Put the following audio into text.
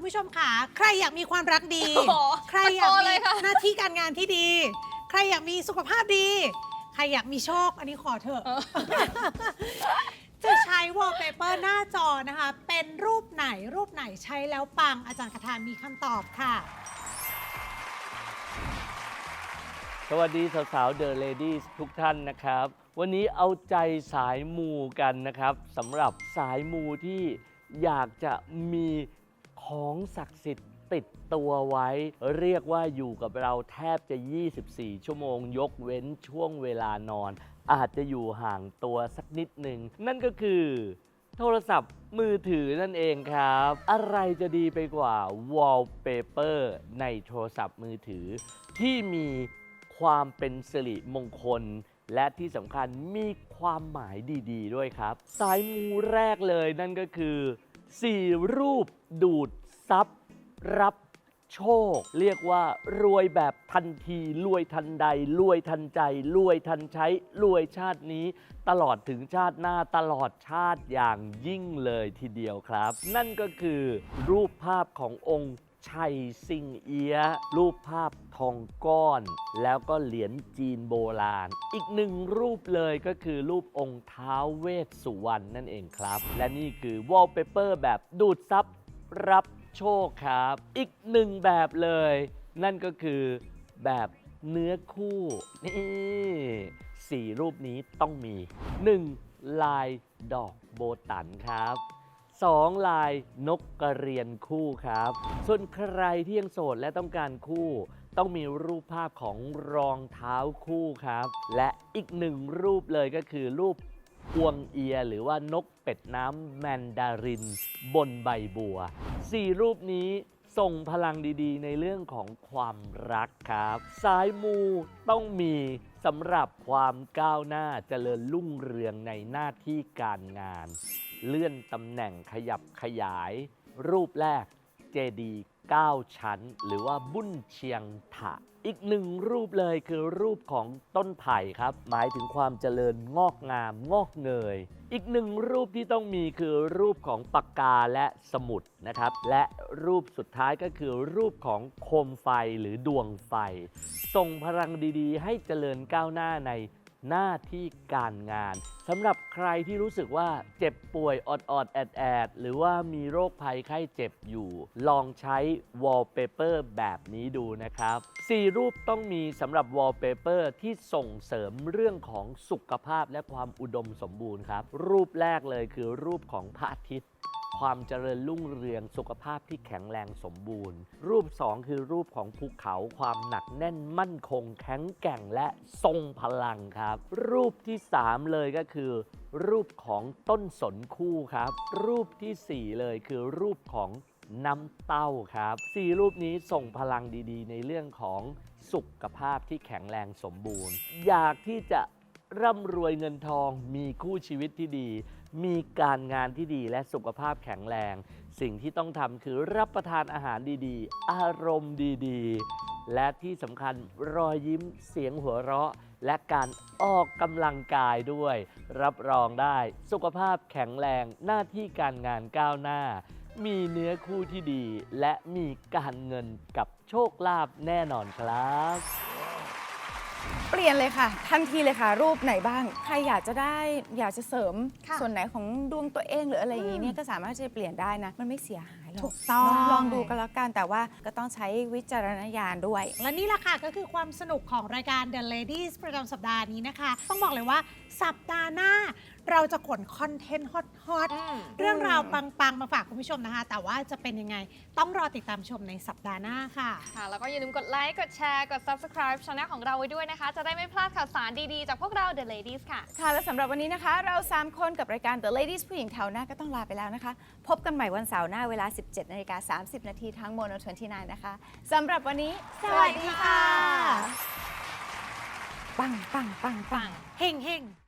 คุณผู้ชมค่ะ ใครอยากมีความรักดี โอ้โหใครอยากตะโกนมีเลยค่ะ หน้าที่การงานที่ดี ใครอยากมีสุขภาพดี ใครอยากมีโชค อันนี้ขอเถอะ จะใช้วอลเปเปอร์หน้าจอนะคะ เป็นรูปไหนรูปไหนใช้แล้วปังอาจารย์คาทามีคำตอบค่ะ สวัสดีสาวๆ The Ladies ทุกท่านนะครับ วันนี้เอาใจสายมูกันนะครับสำหรับสายมูที่อยากจะมี ของศักดิ์สิทธิ์ติดตัวไว้ เรียกว่าอยู่กับเราแทบจะ 24 ชั่วโมง ยกเว้นช่วงเวลานอน อาจจะอยู่ห่างตัวสักนิดหนึ่ง นั่นก็คือโทรศัพท์มือถือนั่นเองครับ อะไรจะดีไปกว่า Wallpaper ในโทรศัพท์มือถือ ที่มีความเป็นสิริมงคล และที่สำคัญมีความหมายดี ๆด้วยครับ สายมูแรกเลยนั่นก็คือ 4 รูปดูด ซับรับโชค เรียกว่ารวยแบบทันที รวยทันใด รวยทันใจ รวยทันใช้ รวยชาตินี้ ตลอดถึงชาติหน้าตลอดชาติอย่างยิ่งเลยทีเดียวครับ นั่นก็คือรูปภาพขององค์ชัยซิงเอียะรูปภาพทองก้อน แล้วก็เหรียญจีนโบราณ อีกหนึ่งรูปเลยก็คือรูปองค์ท้าวเวสสุวรรณนั่นเองครับ และนี่คือวอลเปเปอร์แบบดูดซับรับ โชคครับ อีกหนึ่งแบบเลย นั่นก็คือแบบเนื้อคู่นี่สี่รูปนี้ต้องมี 1. ลายดอกโบตันครับ 2. ลายนกกระเรียนคู่ครับ ส่วนใครที่ยังโสดและต้องการคู่ ต้องมีรูปภาพของรองเท้าคู่ครับ และอีกหนึ่งรูปเลยก็คือรูป พวงเอียหรือว่านกเป็ดน้ำแมนดาริน บนใบบัวสี่รูปนี้ส่งพลังดีๆ ในเรื่องของความรักครับ สายมูต้องมีสำหรับความก้าวหน้าเจริญรุ่งเรืองในหน้าที่การงาน เลื่อนตำแหน่งขยับขยาย รูปแรกเจดี 9 ชั้น หรือว่าบุ้นเชียงถะ อีกหนึ่งรูปเลยคือรูปของต้นไผ่ครับ หมายถึงความเจริญงอกงามงอกเงย อีกหนึ่งรูปที่ต้องมีคือรูปของปากกาและสมุดนะครับ และรูปสุดท้ายก็คือรูปของโคมไฟหรือดวงไฟ ส่งพลังดีๆ ให้เจริญก้าวหน้าใน หน้าที่การงานสำหรับใครที่รู้สึกว่าเจ็บป่วยอดอดๆแอดหรือว่ามีโรคภัยไข้เจ็บอยู่ ลองใช้ wallpaper แบบนี้ดูนะครับ 4 รูปต้องมีสำหรับ wallpaper ที่ส่งเสริมเรื่องของสุขภาพและความอุดมสมบูรณ์ครับ รูปแรกเลยคือรูปของพระอาทิตย์ ความเจริญรุ่งเรืองสุขภาพที่แข็งแรงสมบูรณ์ รูป 2 คือรูปของภูเขาความหนักแน่นมั่นคง แข็งแกร่งและทรงพลังครับ รูปที่ 3 เลยก็คือ รูปของต้นสนคู่ครับ รูปทีสี่4 เลยคือรูปของน้ำเต้าครับสี่รูปนี้ส่งพลังดีๆ ในเรื่องของสุขภาพที่แข็งแรงสมบูรณ์ อยากที่จะร่ำรวยเงินทองมีคู่ชีวิตที่ดี มีการงานที่ดีและสุขภาพแข็งแรง สิ่งที่ต้องทำคือรับประทานอาหารดีๆ อารมณ์ดีๆ และที่สำคัญรอยยิ้มเสียงหัวเราะ และการออกกำลังกายด้วย รับรองได้ สุขภาพแข็งแรงหน้าที่การงานก้าวหน้า มีเนื้อคู่ที่ดี และมีการเงินกับโชคลาภแน่นอนครับ เปลี่ยนเลยค่ะ ทันทีเลยค่ะ รูปไหนบ้าง ใครอยากจะได้อยากจะเสริมค่ะส่วนไหนของดวงตัวเองหรืออะไรอย่างนี้เนี่ยก็สามารถที่จะเปลี่ยนได้นะ มันไม่เสียหายหรอกถูกต้องลลองดูกันแล้วกันแต่ว่าก็ต้องใช้วิจารณญาณด้วย และนี่แหละค่ะก็คือความสนุกของรายการ The Ladies ประจำสัปดาห์นี้นะคะ ต้องบอกเลยว่าสัปดาห์หน้า เราจะขนคอนเทนต์ฮอตๆ เรื่องราวปังๆ มาฝากคุณผู้ชมนะคะ แต่ว่าจะเป็นยังไงต้องรอติดตามชมในสัปดาห์หน้าค่ะ ค่ะ แล้วก็อย่าลืมกดไลค์ กดแชร์ กด subscribe ช่องของเราไว้ด้วยนะคะ จะได้ไม่พลาดข่าวสารดี ๆ จากพวกเรา The Ladies ค่ะ ค่ะ และสำหรับวันนี้นะคะ เรา 3 คนกับรายการ The Ladies ผู้หญิงแถวหน้าก็ต้องลาไปแล้วนะคะ พบกันใหม่วันเสาร์หน้าเวลา 17นาฬิกา30 นาทีทาง Mono 29นะคะสำหรับวันนี้ สวัสดีค่ะ ปังปังปังปัง เฮงเฮง